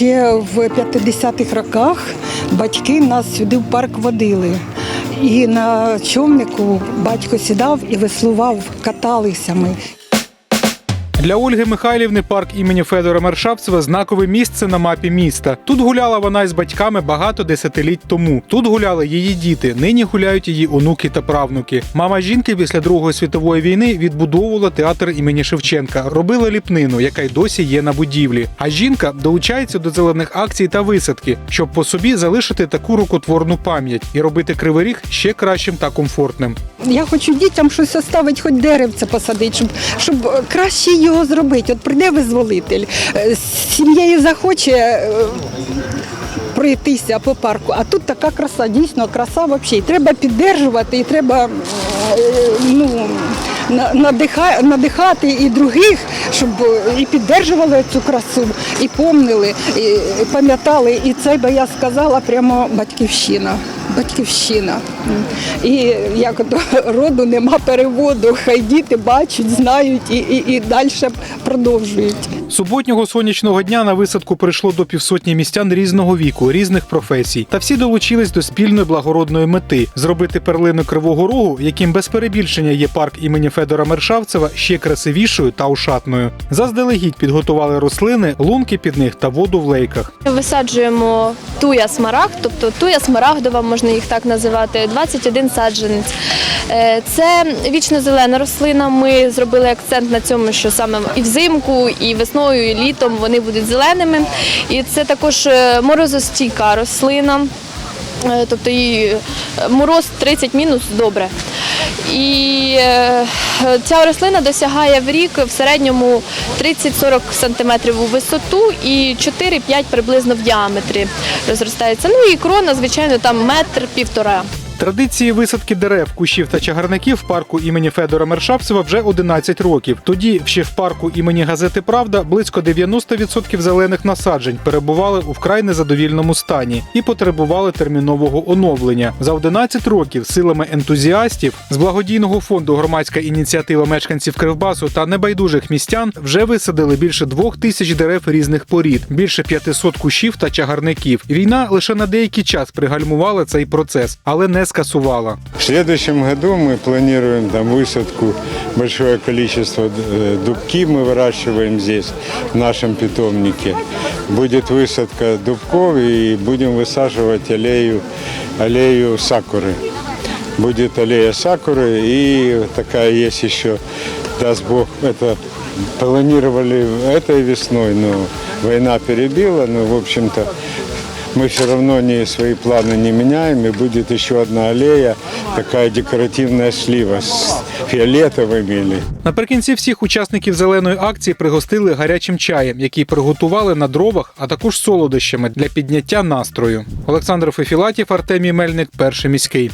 ще в 50-х роках батьки нас сюди в парк водили. І на човнику батько сідав і веслував, каталися ми. Для Ольги Михайлівни парк імені Федора Мершавцева знакове місце на мапі міста. Тут гуляла вона із батьками багато десятиліть тому. Тут гуляли її діти. Нині гуляють її онуки та правнуки. Мама жінки після Другої світової війни відбудовувала театр імені Шевченка, робила ліпнину, яка й досі є на будівлі. А жінка долучається до зелених акцій та висадки, щоб по собі залишити таку рукотворну пам'ять і робити кривий ріг ще кращим та комфортним. Я хочу дітям щось оставити, хоч деревце посадити, щоб, щоб е, краще його зробити. От прийде визволитель, е, з сім'єю захоче е, пройтися по парку, а тут така краса, дійсно краса взагалі. Треба піддержувати, і треба е, ну, надихати і других, щоб е, і піддержували цю красу, і помнили, і пам'ятали. І це би я сказала прямо батьківщина. Батьківщина. І як до роду нема переводу. Хай діти бачать, знають і, і, і далі продовжують. Суботнього сонячного дня на висадку прийшло до півсотні містян різного віку, різних професій. Та всі долучились до спільної благородної мети зробити перлину Кривого Рогу, яким без перебільшення є парк імені Федора Мершавцева, ще красивішою та ошатною. Заздалегідь підготували рослини, лунки під них та воду в лейках. Висаджуємо туя смарагд, тобто туя смарагдова, можна їх так називати, 21 саджанець. Е, Це вічно зелена рослина. Ми зробили акцент на цьому, що саме і взимку, і весною, і літом вони будуть зеленими. І це також е, морозостійка рослина. Е, Тобто і мороз 30 мінус добре. І е, ця рослина досягає в рік в середньому 30-40 см у висоту і 4-5 приблизно в діаметрі розростається. Ну і крона, звичайно, там метр півтора. Традиції висадки дерев, кущів та чагарників в парку імені Федора Мершавцева вже 11 років. Тоді ще в парку імені газети Правда близько 90% зелених насаджень перебували у вкрай незадовільному стані і потребували термінового оновлення. За 11 років силами ентузіастів з благодійного фонду громадська ініціатива мешканців Кривбасу та небайдужих містян вже висадили більше двох тисяч дерев різних порід, більше 500 кущів та чагарників. Війна лише на деякий час пригальмувала цей процес, але не скасувала. В следующем году мы планируем там высадку большое количество э, дубки мы выращиваем здесь, в нашем питомнике. Будет высадка дубков и будем высаживать аллею, аллею сакуры. Будет аллея сакуры и такая есть еще, даст Бог, это планировали этой весной, но война перебила, но в общем-то мы все равно не, свои планы не меняем, и будет еще одна аллея, такая декоративная слива с фиолетовыми или Наприкінці всіх учасників зеленої акції пригостили гарячим чаєм, який приготували на дровах, а також солодощами для підняття настрою. Олександр Фефілатів, Артемій Мельник, перший міський.